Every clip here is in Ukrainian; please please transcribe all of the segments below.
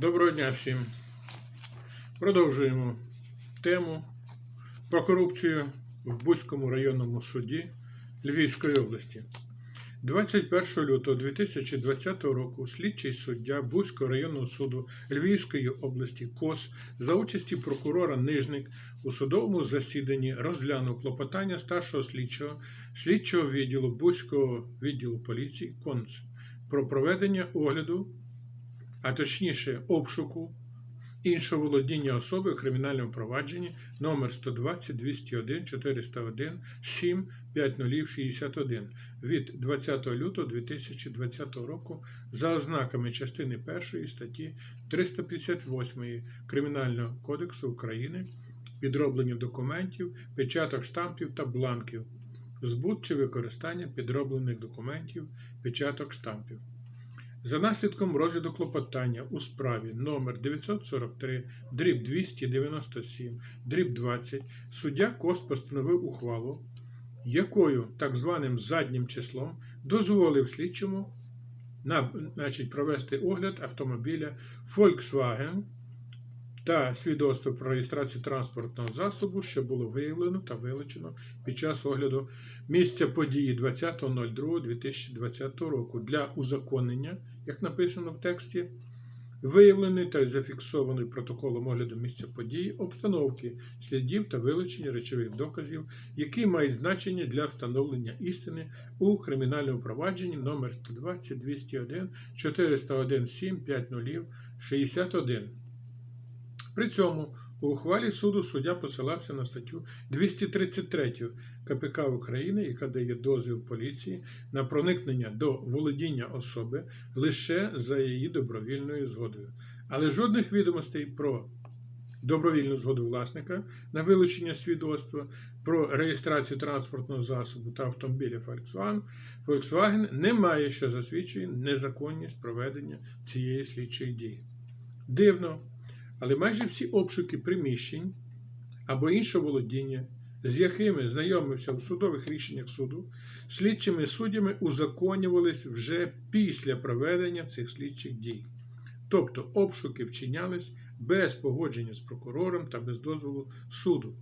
Доброго дня всім. Продовжуємо тему про корупцію в Бузькому районному суді Львівської області. 21 лютого 2020 року слідчий суддя Бузького районного суду Львівської області КОС за участі прокурора Нижник у судовому засіданні розглянув клопотання старшого слідчого слідчого відділу Бузького відділу поліції КОНЦ про проведення огляду а точніше обшуку іншого володіння особи у кримінальному провадженні номер 120 201 401 7 5061 від 20 лютого 2020 року за ознаками частини 1 статті 358 Кримінального кодексу України підроблення документів, печаток штампів та бланків, збут чи використання підроблених документів, печаток штампів. За наслідком розгляду клопотання у справі номер 943 дріб 297 дріб 20 суддя Кост постановив ухвалу, якою так званим заднім числом дозволив слідчому на, значить, провести огляд автомобіля Volkswagen та свідоцтво про реєстрацію транспортного засобу, що було виявлено та вилучено під час огляду місця події 20.02.2020 року для узаконення, як написано в тексті, виявлений та зафіксований протоколом огляду місця події, обстановки слідів та вилучення речових доказів, які мають значення для встановлення істини у кримінальному провадженні номер 120 201 401 7 50 61. При цьому у ухвалі суду суддя посилався на статтю 233 КПК України, яка дає дозвіл поліції на проникнення до володіння особи лише за її добровільною згодою. Але жодних відомостей про добровільну згоду власника на вилучення свідоцтва, про реєстрацію транспортного засобу та автомобіля Volkswagen, Volkswagen немає, що засвідчує незаконність проведення цієї слідчої дії. Дивно. Але майже всі обшуки приміщень або іншого володіння, з якими знайомився в судових рішеннях суду, слідчими суддями узаконювались вже після проведення цих слідчих дій. Тобто обшуки вчинялись без погодження з прокурором та без дозволу суду.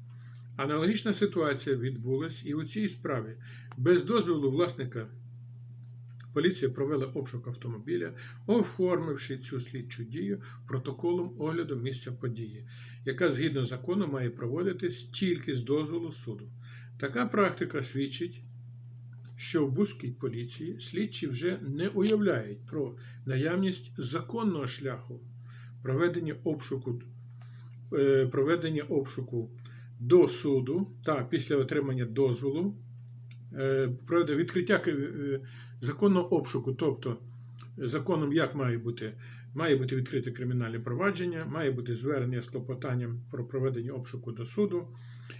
Аналогічна ситуація відбулась і у цій справі без дозволу власника. Поліція провела обшук автомобіля, оформивши цю слідчу дію протоколом огляду місця події, яка згідно закону має проводитись тільки з дозволу суду. Така практика свідчить, що в Бузькій поліції слідчі вже не уявляють про наявність законного шляху проведення обшуку, е, проведення обшуку до суду та після отримання дозволу, е, відкриття е, законного обшуку, тобто законом як має бути? Має бути відкрите кримінальне провадження, має бути звернення з клопотанням про проведення обшуку до суду,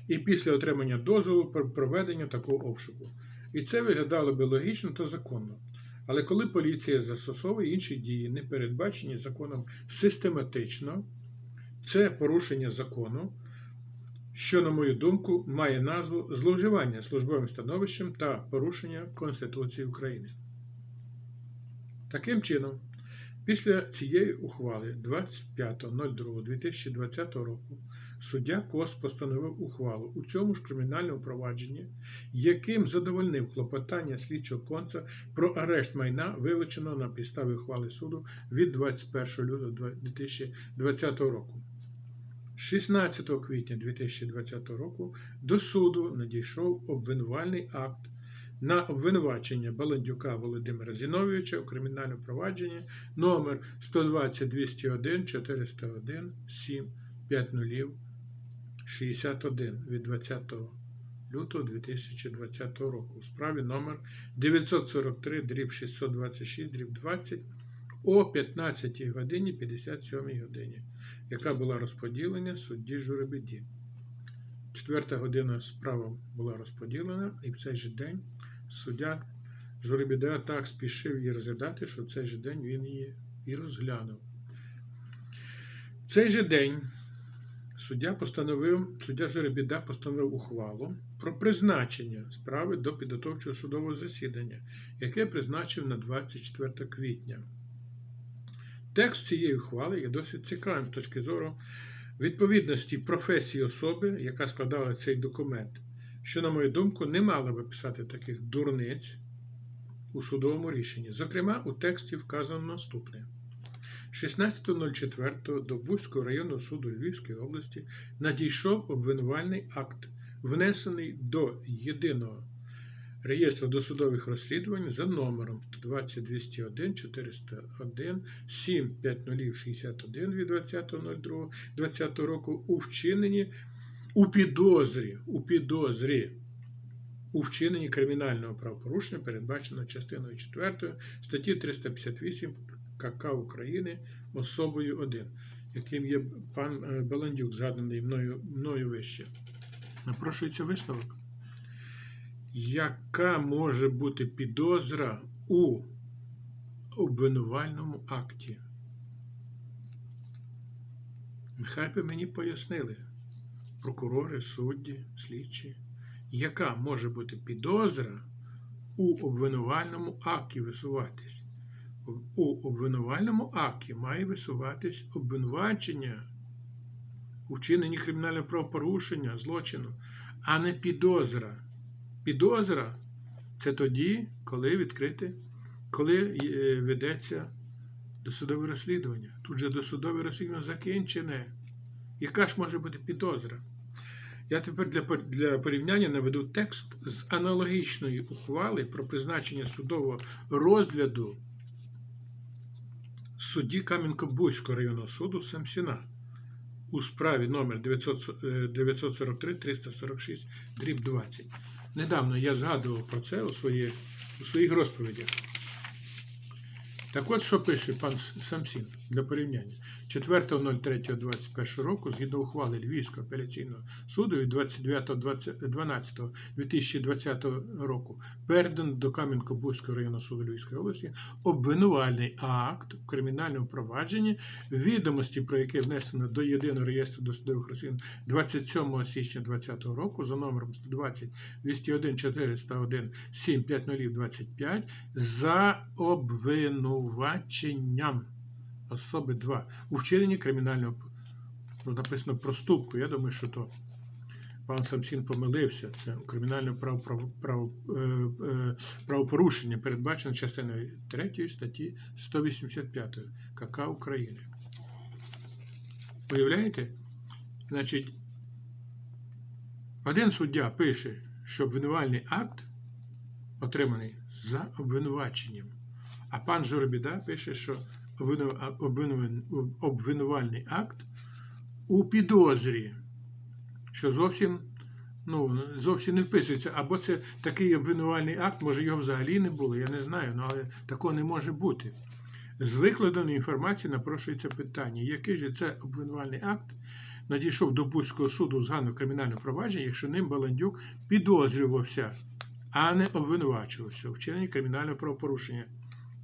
і після отримання дозволу про проведення такого обшуку. І це виглядало би логічно та законно. Але коли поліція застосовує інші дії, не передбачені законом систематично, це порушення закону, що, на мою думку, має назву зловживання службовим становищем та порушення Конституції України. Таким чином, після цієї ухвали 25.02.2020 року суддя КОС постановив ухвалу у цьому ж кримінальному провадженні, яким задовольнив клопотання слідчого конца про арешт майна, вилученого на підставі ухвали суду від 21 лютого 2020 року. 16 квітня 2020 року до суду надійшов обвинувальний акт на обвинувачення Баландюка Володимира Зіновійовича у кримінальному провадженні номер 120 201 401 7 50 61 від 20 лютого 2020 року у справі номер 943 дріб 626 дріб 20 о 15 годині 57 годині, яка була розподілена судді Журебеді. Четверта година справа була розподілена, і в цей же день суддя Журебіда так спішив її розглядати, що в цей же день він її і розглянув. В цей же день суддя постановив, суддя Журебіда постановив ухвалу про призначення справи до підготовчого судового засідання, яке призначив на 24 квітня. Текст цієї ухвали є досить цікавим з точки зору відповідності професії особи, яка складала цей документ, що, на мою думку, не мала би писати таких дурниць у судовому рішенні. Зокрема, у тексті вказано наступне. 16.04 до Бузького районного суду Львівської області надійшов обвинувальний акт, внесений до єдиного реєстру досудових розслідувань за номером 120 201 401 75061 від 20.02.2020 року у вчиненні у підозрі, у підозрі у вчиненні кримінального правопорушення, передбаченого частиною 4 статті 358 КК України особою 1, яким є пан е, Баландюк, згаданий мною, мною вище. Напрошується висновок. Яка може бути підозра у обвинувальному акті? Нехай би мені пояснили прокурори, судді, слідчі, яка може бути підозра у обвинувальному акті висуватись? У обвинувальному акті має висуватись обвинувачення у вчиненні кримінального правопорушення, злочину, а не підозра. Підозра це тоді, коли відкрите, коли е, ведеться досудове розслідування. Тут же досудове розслідування закінчене. Яка ж може бути підозра? Я тепер для, для порівняння наведу текст з аналогічної ухвали про призначення судового розгляду судді Кам'янко-Бузького районного суду Самсіна у справі номер 943 346 дріб 20. Недавно я згадував про це у своїх, у своїх розповідях. Так от, що пише пан Самсін для порівняння. 4.03.21 року, згідно ухвали Львівського апеляційного суду від 29.12.2020 року, передано до Кам'янко-Бузького районного суду Львівської області обвинувальний акт в кримінальному провадженні, відомості про яке внесено до єдиного реєстру досудових розслідувань 27 січня 2020 року за номером 120 201 401 750 25 за обвинуваченням особи 2 у вчиненні кримінального ну, написано проступку. Я думаю, що то пан Самсін помилився. Це кримінальне право, право, право, е, е, правопорушення, передбачено частиною 3 статті 185 КК України. Уявляєте? Значить, один суддя пише, що обвинувальний акт отриманий за обвинуваченням. А пан Жоробіда пише, що обвинувальний акт у підозрі, що зовсім, ну, зовсім не вписується. Або це такий обвинувальний акт, може його взагалі не було, я не знаю, ну, але такого не може бути. З викладеної інформації напрошується питання, який же це обвинувальний акт надійшов до Бузького суду згану кримінального провадження, якщо ним Баландюк підозрювався, а не обвинувачувався у вчиненні кримінального правопорушення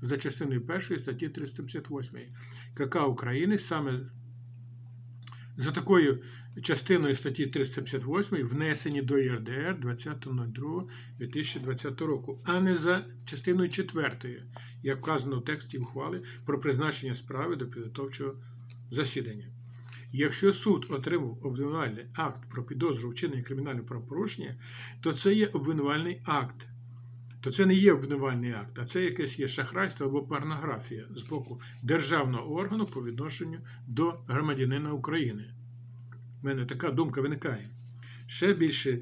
за частиною 1 статті 358 КК України саме за такою частиною статті 358 внесені до ЄРДР 20.02.2020 року, а не за частиною 4, як вказано в тексті ухвали про призначення справи до підготовчого засідання. Якщо суд отримав обвинувальний акт про підозру у вчиненні кримінального правопорушення, то це є обвинувальний акт. То це не є обвинувальний акт, а це якесь є шахрайство або порнографія з боку державного органу по відношенню до громадянина України. У мене така думка виникає. Ще більше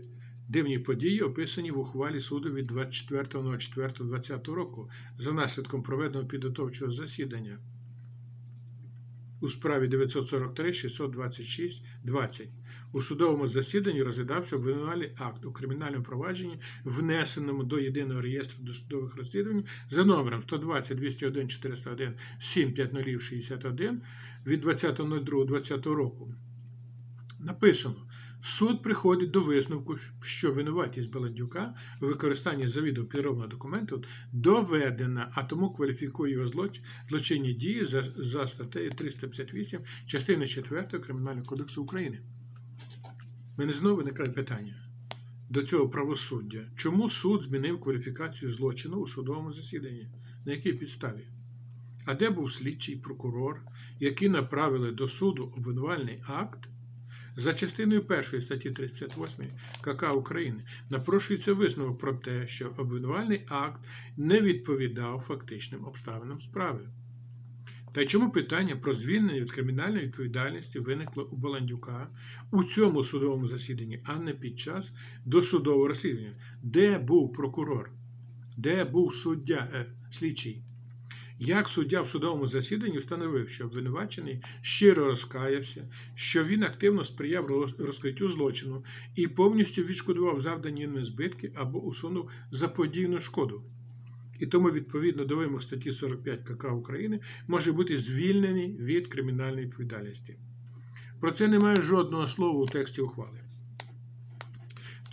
дивні події описані в ухвалі суду від 24.04.2020 року за наслідком проведеного підготовчого засідання у справі 943 626 20. У судовому засіданні розглядався обвинувальний акт у кримінальному провадженні, внесеному до єдиного реєстру досудових розслідувань за номером 120 201 401 750 61 від 20.02.2020 року. Написано. Суд приходить до висновку, що винуватість Баландюка у використанні завідомо підробного документу доведена, а тому кваліфікує його злоч- злочинні дії за, за статтею 358 частини 4 Кримінального кодексу України. Мене знову виникає питання до цього правосуддя. Чому суд змінив кваліфікацію злочину у судовому засіданні? На якій підставі? А де був слідчий прокурор, які направили до суду обвинувальний акт? За частиною 1 статті 38 КК України напрошується висновок про те, що обвинувальний акт не відповідав фактичним обставинам справи. Та й чому питання про звільнення від кримінальної відповідальності виникло у Баландюка у цьому судовому засіданні, а не під час досудового розслідування? Де був прокурор? Де був суддя, е, слідчий? Як суддя в судовому засіданні встановив, що обвинувачений щиро розкаявся, що він активно сприяв розкриттю злочину і повністю відшкодував завдані ним збитки або усунув заподійну шкоду. І тому, відповідно до вимог статті 45 КК України, може бути звільнений від кримінальної відповідальності. Про це немає жодного слова у тексті ухвали.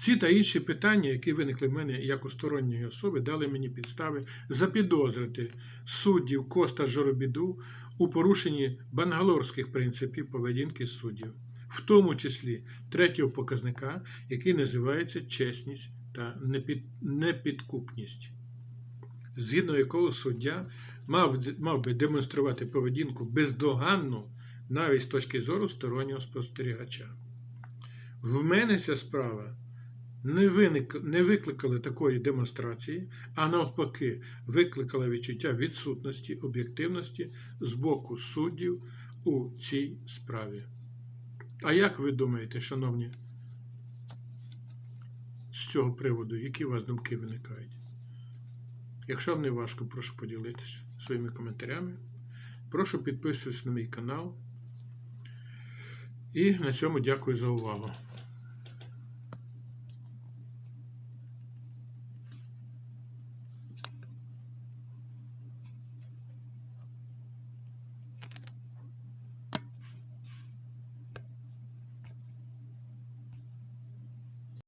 Ці та інші питання, які виникли в мене як у сторонньої особи, дали мені підстави запідозрити суддів Коста Жоробіду у порушенні бангалорських принципів поведінки суддів, в тому числі третього показника, який називається чесність та непідкупність, згідно якого суддя мав, мав би демонструвати поведінку бездоганну навіть з точки зору стороннього спостерігача. В мене ця справа не, виник, не викликали такої демонстрації, а навпаки, викликала відчуття відсутності об'єктивності з боку суддів у цій справі. А як ви думаєте, шановні, з цього приводу, які у вас думки виникають? Якщо вам не важко, прошу поділитися своїми коментарями. Прошу підписуватися на мій канал. І на цьому дякую за увагу.